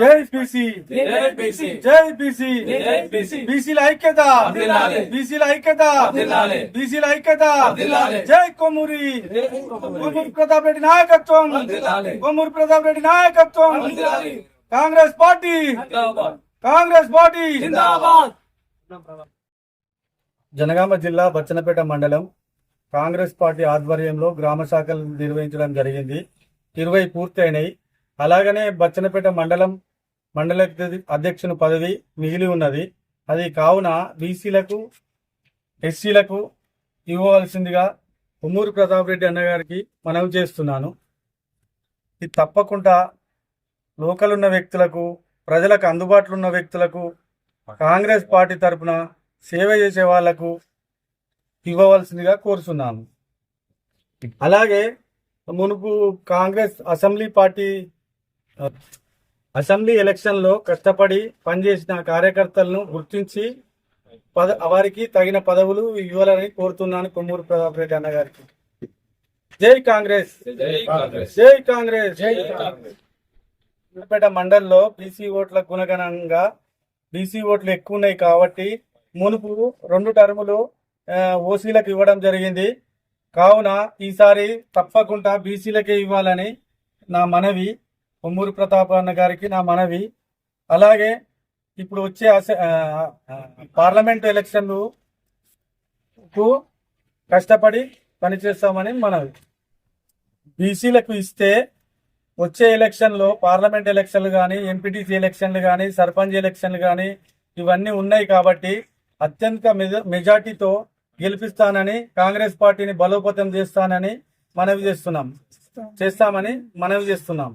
BC జై BC. జై BC జై బీసీ. బీసీల ఐక్యత. బీసీల ఐక్యత. బీసీల ఐక్యత. జై కొమ్మూరి జై కొమ్మూరి. కొమ్మూరి ప్రతాప్ రెడ్డి నాయకత్వం వర్ధిల్లాలి. కొమ్మూరి ప్రతాప్ రెడ్డి నాయకత్వం. కాంగ్రెస్ పార్టీ జిందాబాద్. కాంగ్రెస్ పార్టీ జిందాబాద్ జనగామ జిల్లా బచ్చనపేట మండలం కాంగ్రెస్ పార్టీ ఆధ్వర్యంలో గ్రామ శాఖలు నిర్వహించడం జరిగింది ఇరవై పూర్తయినాయి అలాగనే బచ్చనపేట మండలం మండల అధ్యక్షుని పదవి మిగిలి ఉన్నది. అది కావున బీసీలకు ఎస్సీలకు ఇవ్వవలసిందిగా ఉమ్మూరు ప్రతాప్ రెడ్డి అన్నగారికి మనవి చేస్తున్నాను. ఇది తప్పకుండా లోకల్ ఉన్న వ్యక్తులకు ప్రజలకు అందుబాటులో ఉన్న వ్యక్తులకు కాంగ్రెస్ పార్టీ తరపున సేవ చేసే వాళ్ళకు ఇవ్వవలసిందిగా కోరుతున్నాను అలాగే మునుపు కాంగ్రెస్ అసెంబ్లీ పార్టీ అసెంబ్లీ ఎలక్షన్లో కష్టపడి పనిచేసిన కార్యకర్తలను గుర్తించి పద వారికి తగిన పదవులు ఇవ్వాలని కోరుతున్నాను కొమ్మూరు ప్రతాప్ రెడ్డి అన్న గారికి. జై కాంగ్రెస్. జై కాంగ్రెస్. జై కాంగ్రెస్. జై కాంగ్రెస్. పేట మండల్లో బీసీ ఓట్ల గుణగణంగా బీసీ ఓట్లు ఎక్కువ ఉన్నాయి కాబట్టి మునుపు రెండు టర్ములు ఓసీలకు ఇవ్వడం జరిగింది. కావున ఈసారి తప్పకుండా బీసీలకే ఇవ్వాలని నా మనవి. కొమ్మూరు ప్రతాప్ అన్న గారికి నా మనవి. అలాగే ఇప్పుడు వచ్చే అసె- పార్లమెంట్ ఎలక్షన్లు కు కష్టపడి పనిచేస్తామని మనవి. బీసీలకు ఇస్తే వచ్చే ఎలక్షన్లో పార్లమెంట్ ఎలక్షన్లు కానీ ఎంపీటీసీ ఎలక్షన్లు కానీ సర్పంచ్ ఎలక్షన్లు కానీ ఇవన్నీ ఉన్నాయి కాబట్టి అత్యంత మెజ- మెజార్టీతో గెలిపిస్తానని కాంగ్రెస్ పార్టీని బలోపేతం చేస్తానని మనవి చేస్తున్నాం. చేస్తామని మనవి చేస్తున్నాం.